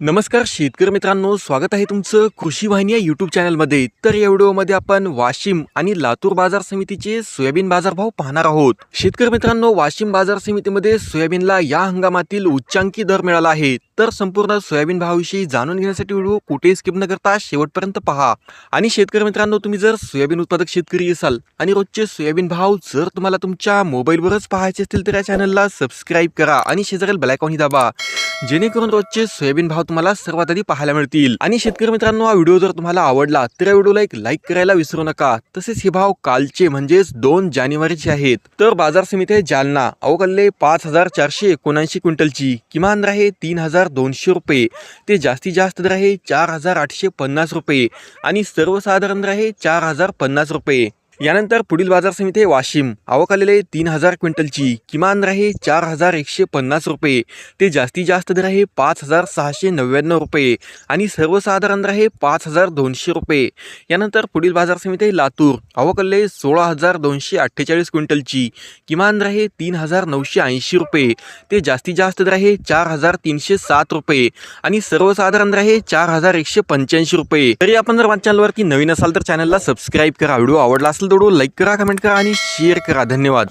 नमस्कार शेतकरी मित्रांनो स्वागत आहे तुमचं कृषी वाहिनी या यूट्यूब चॅनलमध्ये तर या व्हिडिओमध्ये आपण वाशिम आणि लातूर बाजार समितीचे सोयाबीन बाजारभाव पाहणार आहोत. शेतकरी मित्रांनो वाशिम बाजार समितीमध्ये सोयाबीनला या हंगामातील उच्चांकी दर मिळाला आहे. तर संपूर्ण सोयाबीन भावाविषयी जाणून घेण्यासाठी व्हिडिओ कुठेही स्किप न करता शेवटपर्यंत पहा. आणि शेतकरी मित्रांनो तुम्ही जर सोयाबीन उत्पादक शेतकरी असाल आणि रोजचे सोयाबीन भाव जर तुम्हाला तुमच्या मोबाईलवरच पाहायचे असतील तर या चॅनलला सबस्क्राईब करा आणि शेजारील ब्लॅकॉनही दाबा. जेणेकरून रोजचे सोयाबीन भाव तुम्हाला सर्वात आधी पाहायला मिळतील. आणि शेतकरी मित्रांनो हा व्हिडिओ जर तुम्हाला आवडला तर या व्हिडिओला एक लाईक करायला विसरू नका. तसेच हे भाव कालचे म्हणजेच दोन जानेवारीचे आहेत. तर बाजार समिती आहे जालना. अवकल्ले पाच हजार चारशे एकोणऐंशी क्विंटलची. किमान दर आहे तीन हजार दोनशे रुपये. ते जास्तीत जास्त दर आहे चार हजार आठशे पन्नास रुपये. आणि सर्वसाधारण दर आहे चार हजार पन्नास रुपये. यानंतर पुढील बाजार समिती वाशिम. आवक आलेले तीन हजार क्विंटलची. किमान राहे आहे चार हजार एकशे पन्नास रुपये. ते जास्तीत जास्त दर आहे पाच हजार सहाशे नव्याण्णव रुपये. आणि सर्वसाधारण दर आहे पाच हजार दोनशे रुपये. यानंतर पुढील बाजार समिती लातूर. आवकल्ले सोळा हजार दोनशे अठ्ठेचाळीस क्विंटलची. किमान दर आहे तीन हजार नऊशे ऐंशी रुपये. ते जास्तीत जास्त दर आहे चार हजार तीनशे सात रुपये. आणि सर्वसाधारण दर आहे चार हजार एकशे पंच्याऐंशी रुपये. तरी आपण जर चॅनलवरती नवीन असाल तर चॅनलला सबस्क्राईब करा. व्हिडिओ आवडला असेल तर लाईक करा कमेंट करा आणि शेअर करा. धन्यवाद.